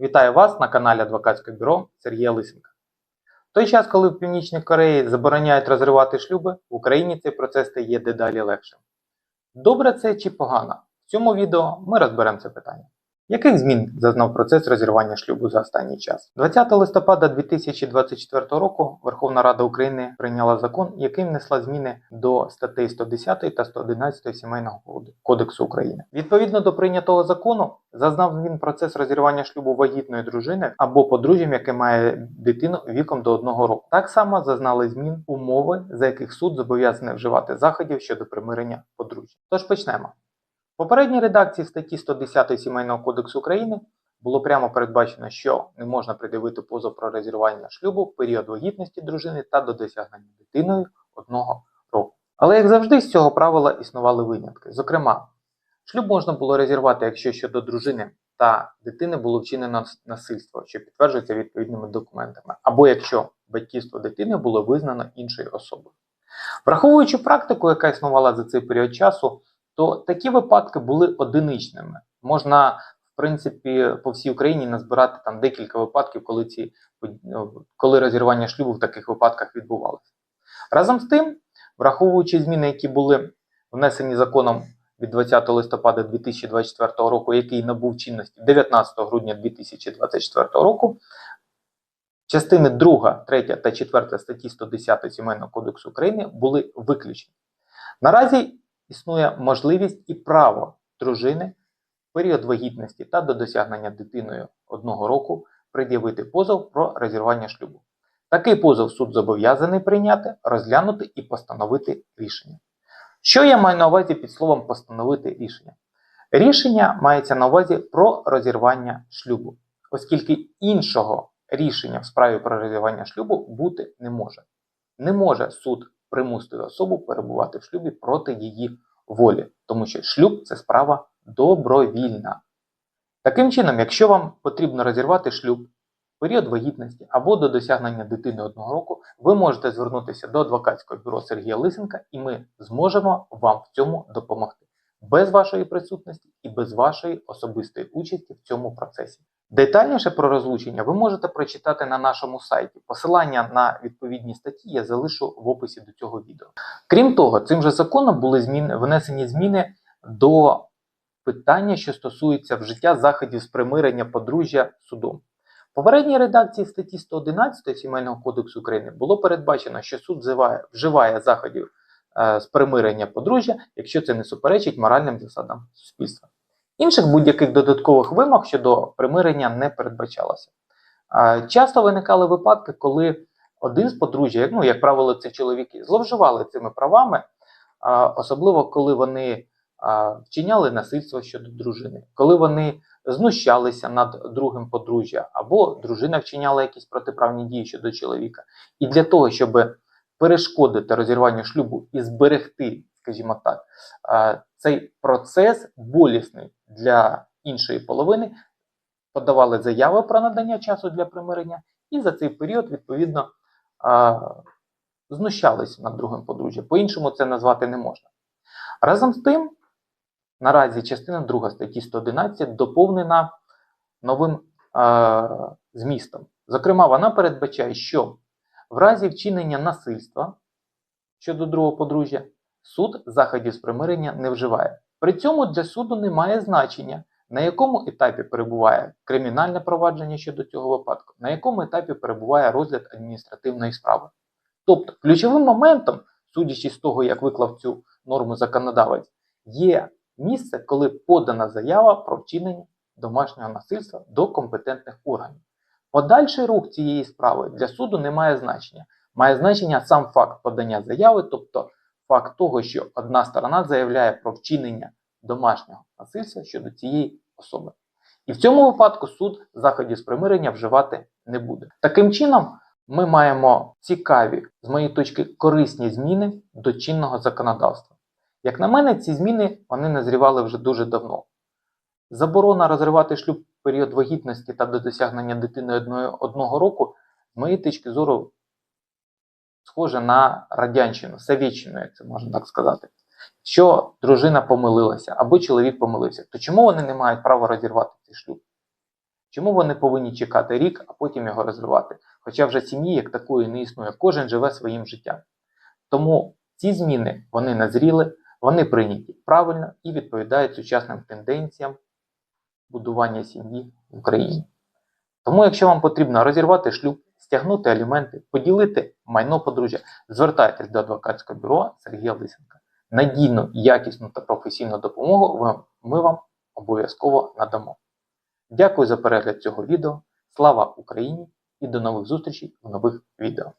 Вітаю вас на каналі Адвокатське бюро Сергія Лисенка. В той час, коли в Північній Кореї забороняють розривати шлюби, в Україні цей процес стає дедалі легшим. Добре це чи погано? В цьому відео ми розберемо це питання. Яких змін зазнав процес розірвання шлюбу за останній час? 20 листопада 2024 року Верховна Рада України прийняла закон, яким внесла зміни до статей 110 та 111 Сімейного кодексу України. Відповідно до прийнятого закону, зазнав змін процес розірвання шлюбу вагітної дружини або подружжям, яке має дитину віком до одного року. Так само зазнали змін умови, за яких суд зобов'язаний вживати заходів щодо примирення подружжя. Тож почнемо. Попередній редакції статті 110 Сімейного кодексу України було прямо передбачено, що не можна пред'явити позов про розірвання шлюбу в період вагітності дружини та до досягнення дитиною одного року. Але як завжди, з цього правила існували винятки. Зокрема, шлюб можна було розірвати, якщо щодо дружини та дитини було вчинено насильство, що підтверджується відповідними документами, або якщо батьківство дитини було визнано іншою особою. Враховуючи практику, яка існувала за цей період часу, то такі випадки були одиничними. Можна, в принципі, по всій Україні назбирати там декілька випадків, коли ці коли розірвання шлюбу в таких випадках відбувалося. Разом з тим, враховуючи зміни, які були внесені законом від 20 листопада 2024 року, який набув чинності 19 грудня 2024 року, частини 2, 3 та 4 статті 110 Сімейного кодексу України були виключені. Наразі існує можливість і право дружини в період вагітності та до досягнення дитиною одного року пред'явити позов про розірвання шлюбу. Такий позов суд зобов'язаний прийняти, розглянути і постановити рішення. Що я маю на увазі під словом постановити рішення? Рішення мається на увазі про розірвання шлюбу, оскільки іншого рішення в справі про розірвання шлюбу бути не може. Не може суд примусити особу перебувати в шлюбі проти її волі, тому що шлюб це справа добровільна. Таким чином, якщо вам потрібно розірвати шлюб в період вагітності або до досягнення дитини одного року, ви можете звернутися до адвокатського бюро Сергія Лисенка, і ми зможемо вам в цьому допомогти без вашої присутності і без вашої особистої участі в цьому процесі. Детальніше про розлучення ви можете прочитати на нашому сайті. Посилання на відповідні статті я залишу в описі до цього відео. Крім того, цим же законом були зміни, внесені зміни до питання, що стосується вжиття заходів з примирення подружжя судом. В попередній редакції статті 111 Сімейного кодексу України було передбачено, що суд вживає, заходів з примирення подружжя, якщо це не суперечить моральним засадам суспільства. Інших будь-яких додаткових вимог щодо примирення не передбачалося. Е, Часто виникали випадки, коли один з подружжя, ну, як правило, це чоловіки, зловживали цими правами, особливо коли вони вчиняли насильство щодо дружини, коли вони знущалися над другим подружжя, або дружина вчиняла якісь протиправні дії щодо чоловіка. І для того, щоб перешкодити розірванню шлюбу і зберегти, скажімо так, цей процес болісний для іншої половини, подавали заяви про надання часу для примирення, і за цей період, відповідно, а, знущалися над другим подружжям. По-іншому це назвати не можна. Разом з тим, наразі частина 2 статті 111 доповнена новим е, змістом. Зокрема, вона передбачає, що в разі вчинення насильства щодо другого подружжя суд заходів з примирення не вживає. При цьому для суду немає значення, на якому етапі перебуває кримінальне провадження щодо цього випадку, на якому етапі перебуває розгляд адміністративної справи. Тобто, ключовим моментом, судячи з того, як виклав цю норму законодавець, є місце, коли подана заява про вчинення домашнього насильства до компетентних органів. Подальший рух цієї справи для суду не має значення. Має значення сам факт подання заяви, тобто факт того, що одна сторона заявляє про вчинення домашнього насильства щодо цієї особи. І в цьому випадку суд заходів з примирення вживати не буде. Таким чином, ми маємо цікаві, з моєї точки, корисні зміни до чинного законодавства. Як на мене, ці зміни вони назрівали вже дуже давно. Заборона розривати шлюб період вагітності та до досягнення дитини одного, року, з моєї точки зору, схоже на радянщину, совєтщину, як це можна так сказати. Що дружина помилилася або чоловік помилився, то чому вони не мають права розірвати цей шлюб? Чому вони повинні чекати рік, а потім його розривати? Хоча вже сім'ї як такої не існує, кожен живе своїм життям. Тому ці зміни вони назріли, вони прийняті правильно і відповідають сучасним тенденціям будування сім'ї в Україні. Тому, якщо вам потрібно розірвати шлюб, стягнути аліменти, поділити майно подружжя, звертайтесь до адвокатського бюро Сергія Лисенка. Надійну, якісну та професійну допомогу ми вам обов'язково надамо. Дякую за перегляд цього відео. Слава Україні і до нових зустрічей в нових відео.